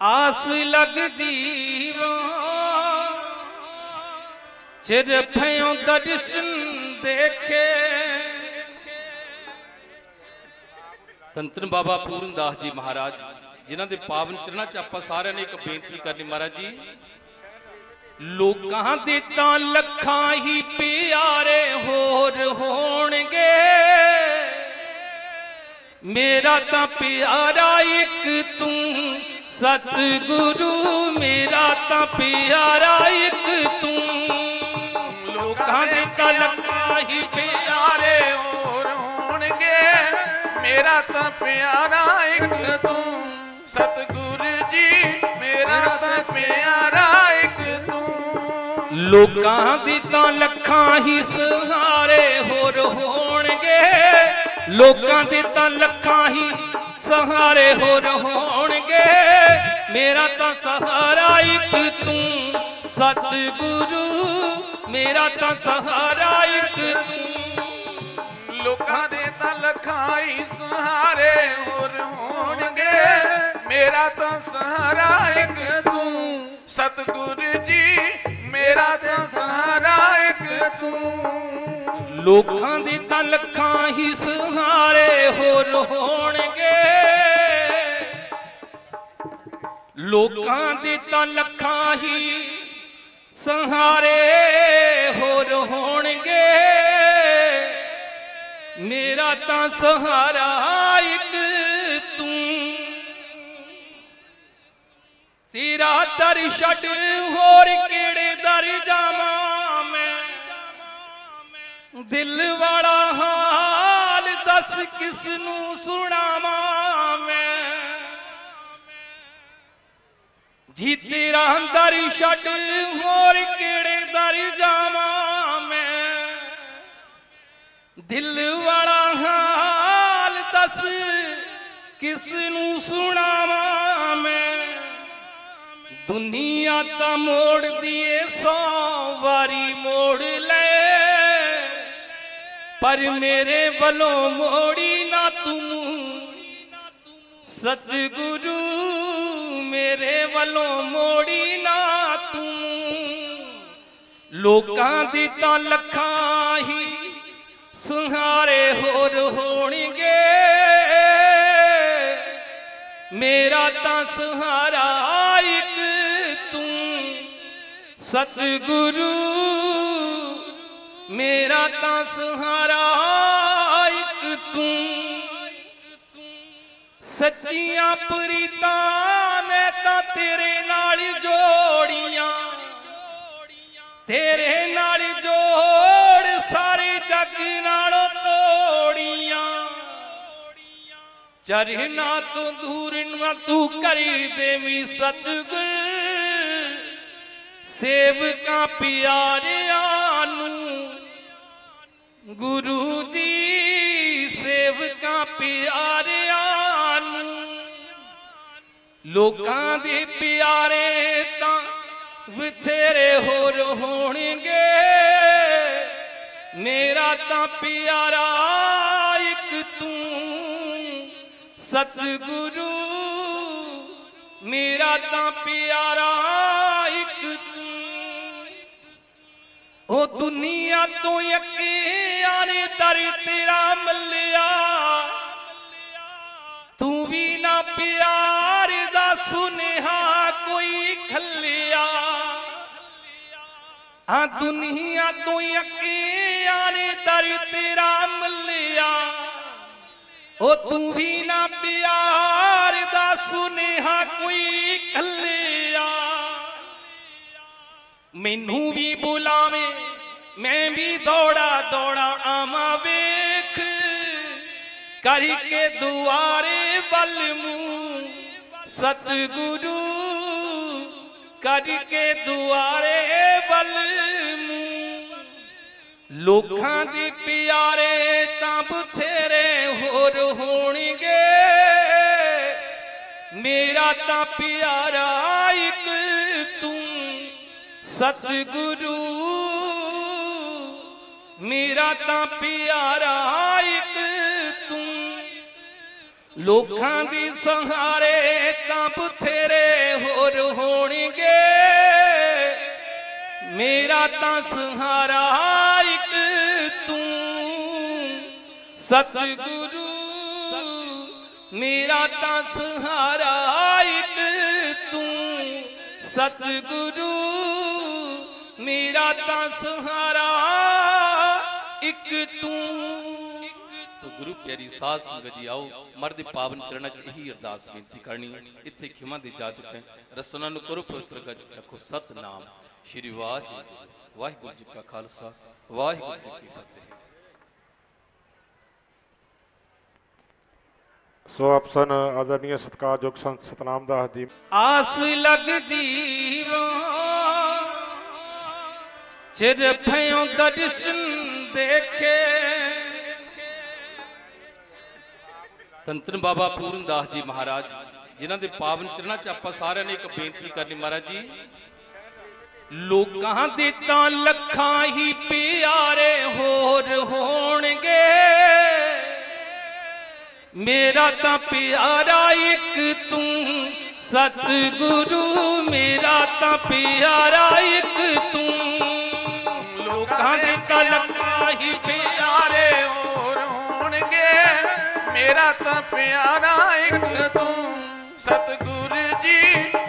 ਆਸ ਲੱਗਦੀ ਵਾ ਚਿਰ ਭਇਓ ਦਰਸ਼ਨ ਦੇਖੇ। ਤੰਤਨ ਬਾਬਾ ਪੂਰਨਦਾਸ ਜੀ ਮਹਾਰਾਜ, ਜਿਨ੍ਹਾਂ ਦੇ ਪਾਵਨ ਚਰਨਾਂ 'ਚ ਆਪਾਂ ਸਾਰਿਆਂ ਨੇ ਇੱਕ ਬੇਨਤੀ ਕਰਨੀ ਮਹਾਰਾਜ ਜੀ। ਲੋਕਾਂ ਦੇ ਤਾਂ ਲੱਖਾਂ ਹੀ ਪਿਆਰੇ ਹੋਰ ਹੋਣਗੇ। ਮੇਰਾ ਤਾਂ ਪਿਆਰਾ ਇੱਕ ਤੂੰ ਸਤਿਗੁਰੂ ਮੇਰਾ ਤਾਂ ਪਿਆਰਾ ਇੱਕ ਤੂੰ। ਲੋਕਾਂ ਦੇ ਤਾਂ ਲੱਖਾਂ ਹੀ ਪਿਆਰੇ ਪਿਆਰੇ ਹੋਰ ਹੋਣਗੇ। ਮੇਰਾ ਤਾਂ ਪਿਆਰਾ ਇੱਕ ਤੂੰ। ਸਤਿਗੁਰ ਜੀ, ਮੇਰਾ ਤਾਂ ਪਿਆਰਾ ਇੱਕ ਤੂੰ। ਲੋਕਾਂ ਦੀ ਤਾਂ ਲੱਖਾਂ ਹੀ ਸਹਾਰੇ ਹੋਰ ਹੋਣਗੇ। ਲੋਕਾਂ ਦੇ ਤਾਂ ਲੱਖਾਂ ਹੀ ਸਹਾਰੇ ਹੋਰ ਹੋਣ ਹੋਣਗੇ ਮੇਰਾ ਤਾਂ ਸਹਾਰਾ ਇੱਕ ਤੂੰ, ਸਤਿਗੁਰੂ। ਮੇਰਾ ਤਾਂ ਸਹਾਰਾ ਇੱਕ ਤੂੰ। ਲੋਕਾਂ ਦੇ ਤਾਂ ਲੱਖਾਂ ਹੀ ਸਹਾਰੇ ਹੋਰ ਹੋਣਗੇ। ਮੇਰਾ ਤਾਂ ਸਹਾਰਾ ਇੱਕ ਤੂੰ, ਸਤਿਗੁਰੂ ਜੀ। ਮੇਰਾ ਤਾਂ ਸਹਾਰਾ ਇੱਕ ਤੂੰ। ਲੋਕਾਂ ਦੇ ਤਾਂ ਲੱਖਾਂ ਹੀ ਸਹਾਰੇ ਹੋਰ ਹੋਣਗੇ। ਲੋਕਾਂ ਦੇ ਤਾਂ ਲੱਖਾਂ ਹੀ ਸਹਾਰੇ ਹੋਰ ਹੋਣਗੇ। ਮੇਰਾ ਤਾਂ ਸਹਾਰਾ ਇੱਕ ਤੂੰ। ਤੇਰਾ ਦਰ ਛੱਡ ਹੋਰ ਕਿਹੜੇ ਦਰ ਜਾਵਾਂ ਮੈਂ? ਦਿਲ ਵਾਲਾ ਹਾਲ ਦੱਸ ਕਿਸ ਨੂੰ ਸੁਣਾਵਾਂ? ਜੀ ਰਹੰਦਾਰੀ ਛੱਡ, ਹੋਰ ਕਿਹੜੇ ਦਰ ਜਾਵਾਂ ਮੈਂ? ਦਿਲ ਵਾਲਾ ਹਾਲ ਦੱਸ, ਕਿਸ ਨੂੰ ਸੁਣਾਵਾਂ ਮੈਂ? ਦੁਨੀਆ ਤਾਂ ਮੋੜਦੀ ਏ ਸੌ ਵਾਰੀ ਮੋੜ ਲੈ। ਪਰ ਮੇਰੇ ਵੱਲੋਂ ਮੋੜੀ ਨਾ ਤੂੰ। ਸਤਿਗੁਰੂ ਮੇਰੇ ਵੱਲੋਂ ਮੋੜੀ ਨਾ ਤੂੰ। ਲੋਕਾਂ ਦੀ ਤਾਂ ਲੱਖਾਂ ਹੀ ਸੁਹਾਰੇ ਹੋਰ ਹੋਣਗੇ। ਮੇਰਾ ਤਾਂ ਸਹਾਰਾ ਇੱਕ ਤੂੰ। ਸਤਿਗੁਰੂ, ਮੇਰਾ ਤਾਂ ਸਹਾਰਾ ਇੱਕ ਤੂੰ। ਸੱਚੀਆਂ ਪ੍ਰੀਤਾਂ ਤਾਂ ਤੇਰੇ ਨਾਲ ਜੋੜੀਆਂ। ਤੇਰੇ ਨਾਲ ਜੋੜ ਸਾਰੇ ਜੱਗ ਨਾਲੋਂ ਤੋੜੀਆਂ। ਚਰਨਾ ਤੋਂ ਦੂਰ, ਨਾ ਤੂੰ ਕਰੀ ਦੇਵੀ ਸਤਿਗੁਰ। ਸੇਵਕਾਂ ਪਿਆਰਿਆਂ ਨੂੰ ਗੁਰੂ ਜੀ, ਸੇਵਕਾਂ ਪਿਆਰਿਆਂ ਲੋਕਾਂ ਦੇ ਪਿਆਰੇ ਤਾਂ ਬਥੇਰੇ ਹੋਰ ਹੋਣਗੇ। ਮੇਰਾ ਤਾਂ ਪਿਆਰਾ ਇੱਕ ਤੂੰ, ਸਤਿਗੁਰੂ। ਮੇਰਾ ਤਾਂ ਪਿਆਰਾ ਇੱਕ ਤੂੰ। ਉਹ ਦੁਨੀਆ ਤੋਂ ਯਕੀਨ ਦਰ ਤੇਰਾ ਮੱਲਿਆ ਪਿਆਰ ਦਾ ਸੁਨੇਹਾ ਕੋਈ ਖੱਲਿਆ। ਆ ਦੁਨੀਆ ਤੋਂ ਯਕੀਨ ਦਰ ਤੇਰਾ ਮੱਲਿਆ। ਉਹ ਤੂੰ ਵੀ ਨਾ ਪਿਆਰ ਦਾ ਸੁਨੇਹਾ ਕੋਈ ਖੱਲਿਆ। ਮੈਨੂੰ ਵੀ ਬੁਲਾਵੇ, ਮੈਂ ਵੀ ਦੌੜਾ ਦੌੜਾ ਆਵਾਂ ਵੇ ਕਰਕੇ ਦੁਆਰੇ ਵੱਲ ਮੂੰ ਸਤਿਗੁਰੂ ਕਰਕੇ ਦੁਆਰੇ ਵੱਲ ਮੂੰ ਲੋਕਾਂ ਦੇ ਪਿਆਰੇ ਤਾਂ ਬਥੇਰੇ ਹੋਰ ਹੋਣਗੇ। ਮੇਰਾ ਤਾਂ ਪਿਆਰਾ ਇੱਕ ਤੂੰ। ਸਤਿਗੁਰੂ, ਮੇਰਾ ਤਾਂ ਪਿਆਰਾ ਇੱਕ ਲੋਕਾਂ ਦੀ ਸਹਾਰੇ ਤਾਂ ਬਥੇਰੇ ਹੋਰ ਹੋਣਗੇ। ਮੇਰਾ ਤਾਂ ਸਹਾਰਾ ਇੱਕ ਤੂੰ। ਸਤਿਗੁਰੂ, ਮੇਰਾ ਤਾਂ ਸਹਾਰਾ ਇੱਕ ਤੂੰ। ਸਤਿਗੁਰੂ, ਮੇਰਾ ਤਾਂ ਸਹਾਰਾ ਗੁਰੂ ਪਿਆਰੀ ਸਾਧ ਸੰਗਤ ਜੀ ਆਓ ਮਰਦ ਪਾਵਨ ਚਰਨਾਂ 'ਚ ਇਹੀ ਅਰਦਾਸ ਬੇਨਤੀ ਕਰਨੀ ਇੱਥੇ ਖਿਮਾ ਦੀ ਜਾ ਚੁੱਕੇ ਰਸਨਾ ਨੂੰ ਕਰੋ ਪੁਰ ਪ੍ਰਗਟ ਰੱਖੋ ਸਤਨਾਮ। ਸ਼੍ਰੀ ਵਾਹਿਗੁਰੂ ਵਾਹਿਗੁਰੂ ਜੀ ਕਾ ਖਾਲਸਾ ਵਾਹਿਗੁਰੂ ਜੀ ਕੀ ਫਤਿਹ। ਸੋ ਆਪ ਸਨ ਆਦਰਨੀय ਸਤਿਕਾਰਯੋਗ ਸੰਤ ਸਤਨਾਮ ਦਾਸ ਜੀ। ਆਸ ਲਗ ਜੀਵਾ ਚਿਰ ਭਇਓ ਦਰਸ਼ਨ ਦੇਖੇ। ਤੰਤਨ ਬਾਬਾ ਪੂਰਨ ਦਾਸ ਜੀ ਮਹਾਰਾਜ, ਜਿਨ੍ਹਾਂ ਦੇ ਪਾਵਨ ਚਰਨਾਂ 'ਚ ਆਪਾਂ ਸਾਰਿਆਂ ਨੇ ਇੱਕ ਬੇਨਤੀ ਕਰਨੀ ਮਹਾਰਾਜ ਜੀ। ਲੋਕਾਂ ਦੇ ਤਾਂ ਲੱਖਾਂ ਹੀ ਪਿਆਰੇ ਹੋਰ ਹੋਣਗੇ। ਮੇਰਾ ਤਾਂ ਪਿਆਰਾ ਇੱਕ ਤੂੰ, ਸਤਿਗੁਰੂ, ਮੇਰਾ ਤਾਂ ਪਿਆਰਾ ਇੱਕ ਤੂੰ। ਲੋਕਾਂ ਦੇ ਤਾਂ ਲੱਖਾਂ ਹੀ ਪਿਆਰੇ ਪਿਆਰੇ ਹੋਰ ਹੋਣਗੇ। ਮੇਰਾ ਤਾਂ ਪਿਆਰਾ ਇੱਕ ਤੂੰ। ਸਤਿਗੁਰ ਜੀ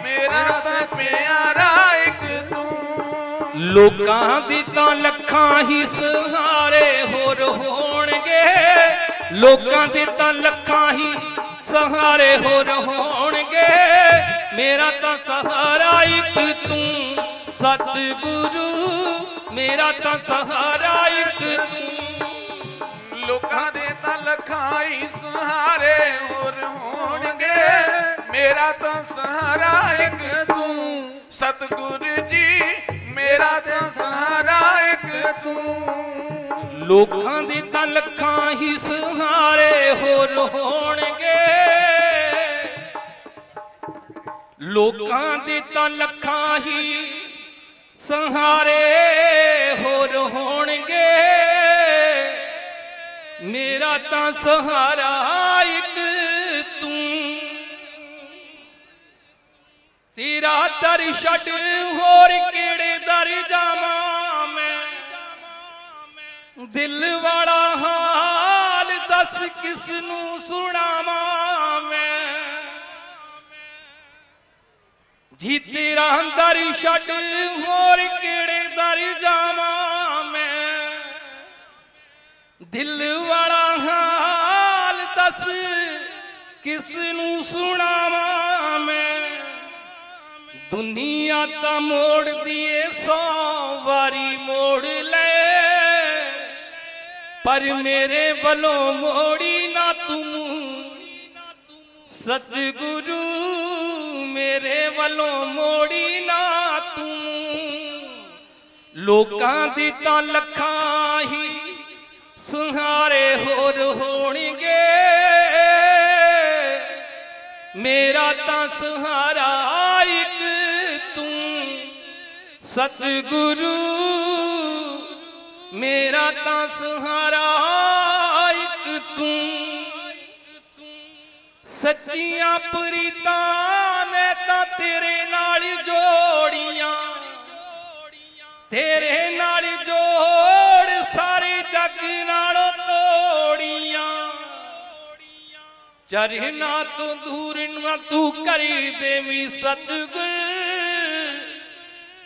ਮੇਰਾ ਤਾਂ ਪਿਆਰਾ ਇੱਕ ਤੂੰ। ਲੋਕਾਂ ਦੀ ਤਾਂ ਲੱਖਾਂ ਹੀ ਸਹਾਰੇ ਹੋਰ ਹੋਣਗੇ। ਲੋਕਾਂ ਦੇ ਤਾਂ ਲੱਖਾਂ ਹੀ ਸਹਾਰੇ ਹੋਰ ਹੋਣਗੇ। ਮੇਰਾ ਤਾਂ ਸਹਾਰਾ ਇੱਕ ਤੂੰ। ਸਤਿਗੁਰੂ ਮੇਰਾ ਤਾਂ ਸਹਾਰਾ ਇੱਕ ਤੂੰ। ਲੋਕਾਂ ਦੇ ਸਹਾਰੇ ਹੋਰ ਹੋਣਗੇ। ਮੇਰਾ ਤਾਂ ਸਹਾਰਾ ਇੱਕ ਤੂੰ। ਸਤਿਗੁਰ ਜੀ, ਮੇਰਾ ਤਾਂ ਸਹਾਰਾ ਇੱਕ ਤੂੰ। ਲੋਕਾਂ ਦੇ ਤਾਂ ਲੱਖਾਂ ਹੀ ਸਹਾਰੇ ਹੋਰ ਹੋਣਗੇ। ਲੋਕਾਂ ਦੇ ਤਾਂ ਲੱਖਾਂ ਹੀ ਸਹਾਰੇ ਹੋਰ ਹੋਣਗੇ। ਮੇਰਾ ਤਾਂ ਸਹਾਰਾ ਇੱਕ ਤੂੰ। ਤੇਰਾ ਦਰ ਛੱਡ ਹੋਰ ਕਿਹੜੇ ਦਰ ਜਾਵਾਂ ਮੈਂ? ਦਿਲ ਵਾਲਾ ਹਾਲ ਦੱਸ ਕਿਸ ਨੂੰ ਸੁਣਾਵਾਂ ਮੈਂ? ਜੀ ਤੇਰਾ ਦਰ ਛੱਡ ਹੋਰ ਕਿਹੜੇ ਦਰ ਜਾਵਾਂ? ਦਿਲ ਵਾਲਾ ਹਾਲ ਦੱਸ ਕਿਸ ਨੂੰ ਸੁਣਾਵਾਂ ਮੈਂ? ਦੁਨੀਆ ਤਾਂ ਮੋੜਦੀ ਏ ਸੌ ਵਾਰੀ ਮੋੜ ਲੈ। ਪਰ ਮੇਰੇ ਵੱਲੋਂ ਮੋੜੀ ਨਾ ਤੂੰ। ਸਤਿਗੁਰੂ, ਮੇਰੇ ਵੱਲੋਂ ਮੋੜੀ ਨਾ ਤੂੰ। ਲੋਕਾਂ ਦੀ ਤਾਂ ਲੱਖਾਂ ਸੁਹਾਰੇ ਹੋਰ ਹੋਣਗੇ। ਮੇਰਾ ਤਾਂ ਸਹਾਰਾ ਇੱਕ ਤੂੰ। ਸਤਿਗੁਰੂ, ਮੇਰਾ ਤਾਂ ਸਹਾਰਾ ਇੱਕ ਤੂੰ। ਸੱਚੀਆਂ ਪ੍ਰੀਤਾਂ, ਮੈਂ ਤਾਂ ਤੇਰੇ ਨਾਲ ਜੋੜੀਆਂ। ਤੇਰੇ ਚਰਨਾ ਤੋਂ ਦੂਰ ਨਾ ਤੂੰ ਕਰੀ ਦੇਵੀ ਸਤਿਗੁਰ।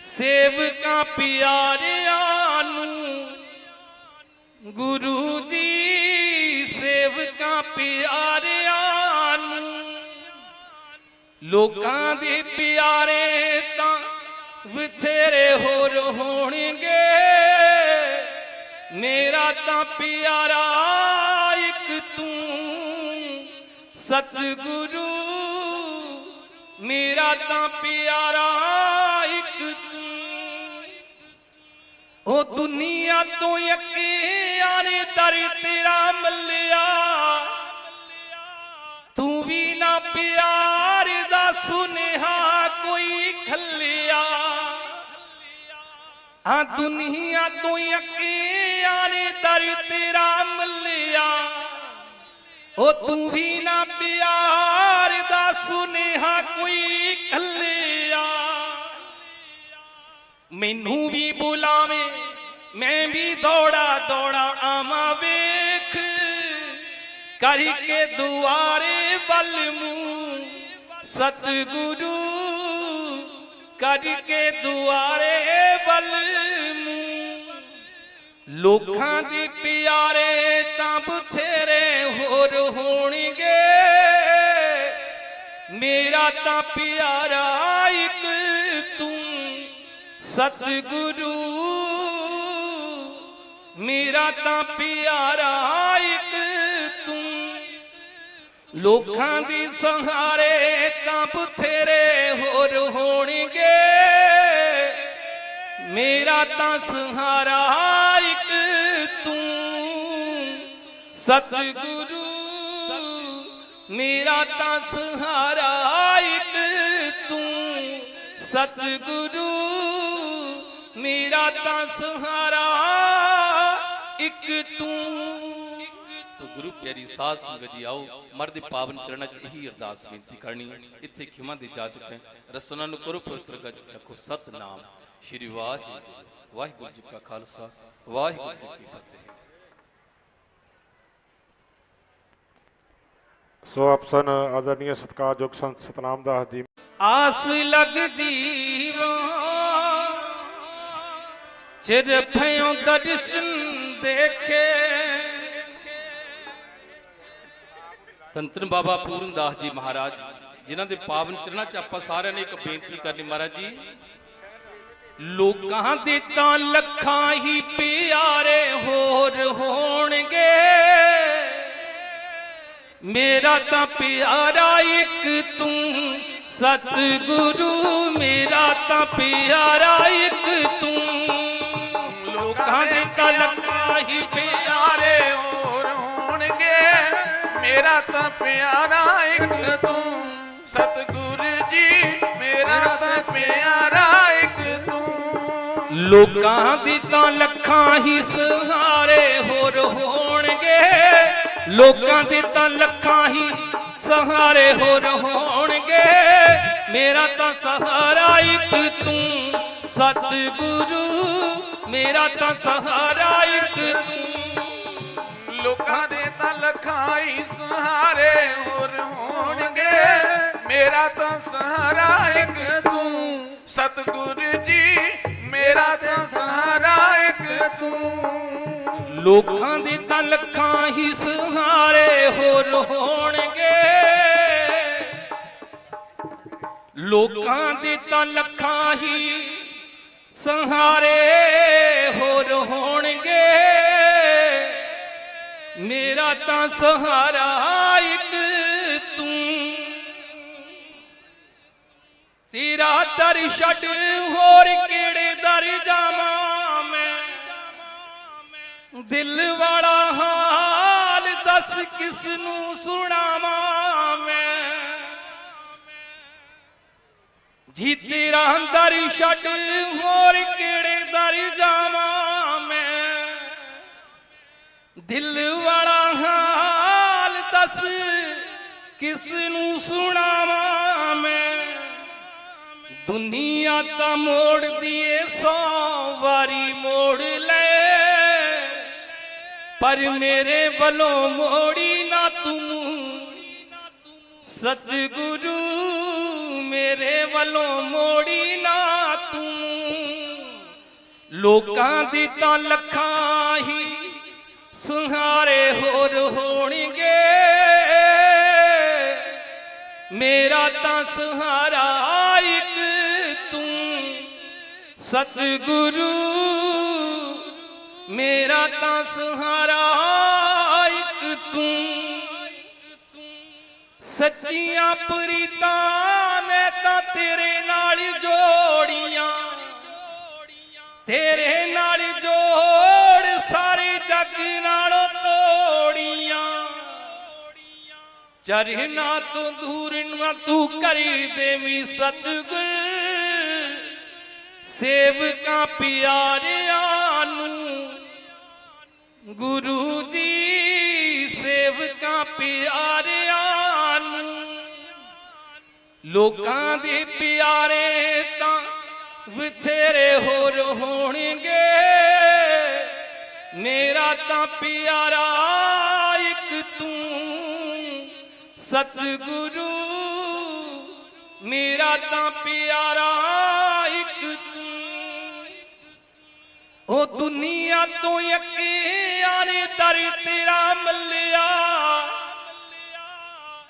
ਸੇਵਕਾਂ ਪਿਆਰਿਆਂ ਨੂੰ ਗੁਰੂ ਜੀ, ਸੇਵਕਾਂ ਪਿਆਰਿਆਂ ਨੂੰ। ਲੋਕਾਂ ਦੇ ਪਿਆਰੇ ਤਾਂ ਬਥੇਰੇ ਹੋਰ ਹੋਣਗੇ। ਮੇਰਾ ਤਾਂ ਪਿਆਰਾ ਇੱਕ ਤੂੰ ਸਤਿਗੁਰੂ, ਮੇਰਾ ਤਾਂ ਪਿਆਰਾ ਇੱਕ ਤੂੰ। ਉਹ ਦੁਨੀਆ ਤੋਂ ਯਕੀਆਂ ਨੇ ਦਰ ਤੇਰਾ ਮੱਲਿਆ। ਤੂੰ ਵੀ ਨਾ ਪਿਆਰ ਦਾ ਸੁਨੇਹਾ ਕੋਈ ਖੱਲਿਆ। ਆ ਦੁਨੀਆ ਤੋਂ ਯਕੀਆਂ ਨੇ ਦਰ ਤੇਰਾ ਮੱਲਿਆ। ਉਹ ਤੂੰ ਵੀ ਨਾ ਪਿਆਰ ਦਾ ਸੁਨੇਹਾ ਕੋਈ ਕੱਲਿਆ। ਮੈਨੂੰ ਵੀ ਬੁਲਾਵੇ, ਮੈਂ ਵੀ ਦੌੜਾ ਦੌੜਾ ਆਵਾਂ ਵੇਖ। ਕਰਕੇ ਦੁਆਰੇ ਵੱਲ ਮੂੰ ਸਤਿਗੁਰੂ, ਕਰਕੇ ਦੁਆਰੇ ਵੱਲ ਲੋਕਾਂ ਦੇ ਪਿਆਰੇ ਤਾਂ ਬਥੇਰੇ ਹੋਰ ਹੋਣਗੇ। ਮੇਰਾ ਤਾਂ ਪਿਆਰਾ ਇੱਕ ਤੂੰ ਸਤਿਗੁਰੂ। ਮੇਰਾ ਤਾਂ ਪਿਆਰਾ ਇੱਕ ਤੂੰ। ਲੋਕਾਂ ਦੀ ਸਹਾਰੇ ਤਾਂ ਬਥੇਰੇ ਹੋਰ ਹੋਣਗੇ। ਮੇਰਾ ਤਾਂ ਸਹਾਰਾ ਤੂੰ ਸਤਿਗੁਰੂ, ਮੇਰਾ ਤਾਂ ਸਹਾਰਾ ਇੱਕ ਤੂੰ ਸਤਿਗੁਰੂ, ਮੇਰਾ ਤਾਂ ਸਹਾਰਾ ਇੱਕ ਤੂੰ। ਤੋ ਗੁਰੂ ਪਿਆਰੀ ਸਾਧ ਸੰਗਤ ਜੀ ਆਓ, ਮਰਦ ਪਾਵਨ ਚਰਨਾਂ 'ਚ ਇਹੀ ਅਰਦਾਸ ਬੇਨਤੀ ਕਰਨੀ ਇੱਥੇ ਖਿਮਾ ਦੇ ਜਾ ਚੁੱਕੇ ਰਸਨਾ ਨੂੰ ਕਰੋ ਪਵਿੱਤਰ ਗੱਜ ਰੱਖੋ। ਸਤਨਾਮ। ਸ਼੍ਰੀ ਵਾਹਿਗੁਰੂ ਵਾਹਿਗੁਰੂ ਜੀ ਕਾ ਖਾਲਸਾ ਵਾਹਿਗੁਰੂ ਜੀ ਕੀ ਫਤਿਹ। ਸੋ ਅਪਸਨ ਆਦਰਨੀय ਸਤਿਕਾਰਯੋਗ ਸੰਤ ਸਤਨਾਮ ਦਾਸ ਜੀ। ਆਸ ਲੱਗਦੀ ਵਾਂ ਚਿਰ ਭਇਓ ਦਰਸ਼ਨ ਦੇਖੇ। ਤੰਤਨ ਬਾਬਾ ਪੂਰਨ ਦਾਸ ਜੀ ਮਹਾਰਾਜ ਜਿਨ੍ਹਾਂ ਦੇ ਪਾਵਨ ਚਰਨਾਂ 'ਚ ਆਪਾਂ ਸਾਰਿਆਂ ਨੇ ਇੱਕ ਬੇਨਤੀ ਕਰਨੀ ਮਹਾਰਾਜ ਜੀ ਲੋਕਾਂ ਦੇ ਤਾਂ ਲੱਖਾਂ ਹੀ ਪਿਆਰੇ ਹੋਰ ਹੋਣਗੇ। ਮੇਰਾ ਤਾਂ ਪਿਆਰਾ ਇੱਕ ਤੂੰ, ਸਤਿਗੁਰੂ, ਮੇਰਾ ਤਾਂ ਪਿਆਰਾ ਇੱਕ ਤੂੰ। ਲੋਕਾਂ ਦੇ ਤਾਂ ਲੱਖਾਂ ਹੀ ਪਿਆਰੇ ਹੋਰ ਹੋਣਗੇ। ਮੇਰਾ ਤਾਂ ਪਿਆਰਾ ਇੱਕ ਤੂੰ, ਸਤਿਗੁਰੂ ਜੀ, ਮੇਰਾ ਤਾਂ ਪਿਆਰਾ ਲੋਕਾਂ ਦੀ ਤਾਂ ਲੱਖਾਂ ਹੀ ਸਹਾਰੇ ਹੋਰ ਹੋਣਗੇ ਲੋਕਾਂ ਦੇ ਤਾਂ ਲੱਖਾਂ ਹੀ ਸਹਾਰੇ ਹੋਰ ਹੋਣਗੇ ਮੇਰਾ ਤਾਂ ਸਹਾਰਾ ਇੱਕ ਤੂੰ, ਸਤਿਗੁਰੂ। ਮੇਰਾ ਤਾਂ ਸਹਾਰਾ ਇੱਕ ਤੂੰ। ਲੋਕਾਂ ਦੇ ਤਾਂ ਲੱਖਾਂ ਹੀ ਸਹਾਰੇ ਹੋਰ ਹੋਣਗੇ ਮੇਰਾ ਤਾਂ ਸਹਾਰਾ ਇੱਕ ਤੂੰ, ਸਤਿਗੁਰੂ ਜੀ। ਮੇਰਾ ਤਾਂ ਸਹਾਰਾ ਇੱਕ ਤੂੰ। ਲੋਕਾਂ ਦੇ ਤਾਂ ਲੱਖਾਂ ਹੀ ਸਹਾਰੇ ਹੋਰ ਹੋਣਗੇ। ਲੋਕਾਂ ਦੇ ਤਾਂ ਲੱਖਾਂ ਹੀ ਸਹਾਰੇ ਹੋਰ ਹੋਣਗੇ। ਮੇਰਾ ਤਾਂ ਸਹਾਰਾ ਇੱਕ ਤੇਰਾ ਦਰ ਛੱਡ ਹੋਰ ਕਿਹੜੇ ਦਰ ਜਾਵਾਂ ਮੈਂ? ਦਿਲ ਵਾਲਾ ਹਾਲ ਦੱਸ ਕਿਸ ਨੂੰ ਸੁਣਾਵਾਂ ਮੈਂ? ਜੀ ਤੇਰਾ ਦਰ ਛੱਡ ਹੋਰ ਕਿਹੜੇ ਦਰ ਜਾਵਾਂ ਮੈਂ? ਦਿਲ ਵਾਲਾ ਹਾਲ ਦੱਸ ਕਿਸ ਨੂੰ ਸੁਣਾਵਾਂ? ਦੁਨੀਆ ਤਾਂ ਮੋੜਦੀ ਏ ਸੌ ਵਾਰੀ ਮੋੜ ਲੈ। ਪਰ ਮੇਰੇ ਵੱਲੋਂ ਮੋੜੀ ਨਾ ਤੂੰ। ਸਤਿਗੁਰੂ, ਮੇਰੇ ਵੱਲੋਂ ਮੋੜੀ ਨਾ ਤੂੰ। ਲੋਕਾਂ ਦੀ ਤਾਂ ਲੱਖਾਂ ਹੀ ਸੁਹਾਰੇ ਹੋਰ ਹੋਣਗੇ। ਮੇਰਾ ਤਾਂ ਸਹਾਰਾ ਸਤਿਗੁਰੂ, ਮੇਰਾ ਤਾਂ ਸਹਾਰਾ ਇੱਕ ਤੂੰ। ਸੱਚੀਆਂ ਪ੍ਰੀਤਾਂ, ਮੈਂ ਤਾਂ ਤੇਰੇ ਨਾਲ ਜੋੜੀਆਂ। ਤੇਰੇ ਨਾਲ ਜੋੜ, ਸਾਰੇ ਜੱਗ ਨਾਲੋਂ ਤੋੜੀਆਂ। ਚਰਨਾ ਤੋਂ ਦੂਰ ਨਾ ਤੂੰ ਕਰੀ ਦੇਵੀ ਸਤਿਗੁਰ। ਸੇਵਕਾਂ ਪਿਆਰਿਆਂ ਨੂੰ, ਗੁਰੂ ਦੀ ਸੇਵਕਾਂ ਪਿਆਰਿਆਂ ਨੂੰ। ਲੋਕਾਂ ਦੇ ਪਿਆਰੇ ਤਾਂ ਬਥੇਰੇ ਹੋਰ ਹੋਣਗੇ। ਮੇਰਾ ਤਾਂ ਪਿਆਰਾ ਇੱਕ ਤੂੰ, ਸਤਿਗੁਰੂ, ਮੇਰਾ ਤਾਂ ਪਿਆਰਾ ਦੁਨੀਆ ਤੋਂ ਯਕੀਨ ਦਰ ਤੇਰਾ ਮੱਲਿਆ।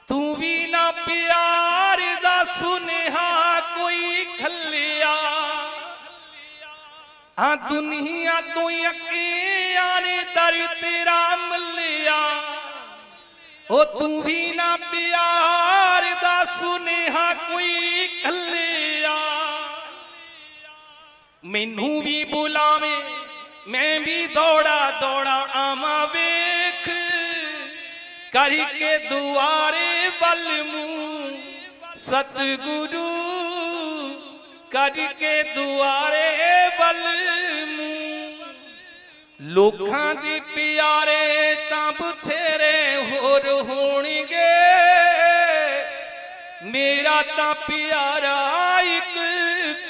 ਤੂੰ ਵੀ ਨਾ ਪਿਆਰ ਦਾ ਸੁਨੇਹਾ ਕੋਈ ਖੱਲਿਆ। ਆ ਦੁਨੀਆ ਤੋਂ ਯਕੀਨ ਦਰ ਤੇਰਾ ਮੱਲਿਆ। ਉਹ ਤੂੰ ਵੀ ਨਾ ਪਿਆਰ ਦਾ ਸੁਨੇਹਾ ਕੋਈ ਖੱਲਿਆ। ਮੈਨੂੰ ਵੀ ਬੁਲਾਵੇ। ਮੈਂ ਵੀ ਦੌੜਾ ਦੌੜਾ ਆਵਾਂ ਵੇਖ। ਕਰਕੇ ਦੁਆਰੇ ਵੱਲ ਮੂੰ ਸਤਿਗੁਰੂ, ਕਰਕੇ ਦੁਆਰੇ ਵੱਲ ਮੂੰਹ। ਲੋਕਾਂ ਦੇ ਪਿਆਰੇ ਤਾਂ ਬਥੇਰੇ ਹੋਰ ਹੋਣਗੇ। ਮੇਰਾ ਤਾਂ ਪਿਆਰਾ ਇੱਕ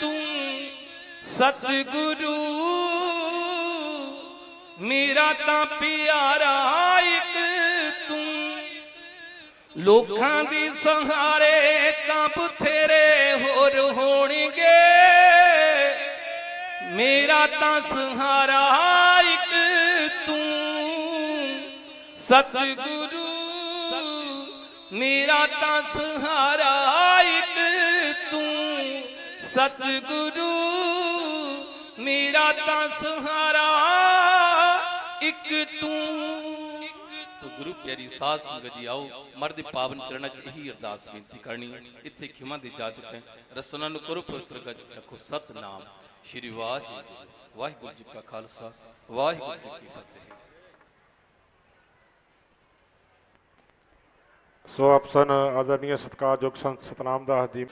ਤੂੰ। ਸਤਿਗੁਰੂ ਮੇਰਾ ਤਾਂ ਪਿਆਰਾ ਇੱਕ ਤੂੰ। ਲੋਕਾਂ ਦੀ ਸਹਾਰੇ ਤਾਂ ਬਥੇਰੇ ਹੋਰ ਹੋਣਗੇ। ਮੇਰਾ ਤਾਂ ਸਹਾਰਾ ਇੱਕ ਤੂੰ। ਸਤਿਗੁਰੂ, ਮੇਰਾ ਤਾਂ ਸਹਾਰਾ ਇੱਕ ਤੂੰ। ਸਤਿਗੁਰੂ, ਮੇਰਾ ਤਾਂ ਸਹਾਰਾ ਇੱਕ ਤੂੰ। ਤੋ ਗੁਰੂ ਪਿਆਰੀ ਸਾਧ ਸੰਗਤ ਜੀ ਆਓ, ਮਰਦ ਪਾਵਨ ਚਰਨਾਂ 'ਚ ਇਹੀ ਅਰਦਾਸ ਬੇਨਤੀ ਕਰਨੀ ਇੱਥੇ ਖਿਮਾ ਦੇ ਜਾ ਚੁੱਕੇ ਰਸਨਾ ਨੂੰ ਕਰੋ ਪਵਿੱਤਰ ਗੱਜ ਰੱਖੋ ਸਤਨਾਮ। ਸ਼੍ਰੀ ਵਾਹਿਗੁਰੂ ਵਾਹਿਗੁਰੂ ਜੀ ਕਾ ਖਾਲਸਾ, ਵਾਹਿਗੁਰੂ ਜੀ ਕੀ ਫਤਿਹ। ਸੋ ਅਪਸਨ ਆਦਰਨੀय ਸਤਿਕਾਰਯੋਗ ਸੰਤ ਸਤਨਾਮ ਦਾਸ ਜੀ।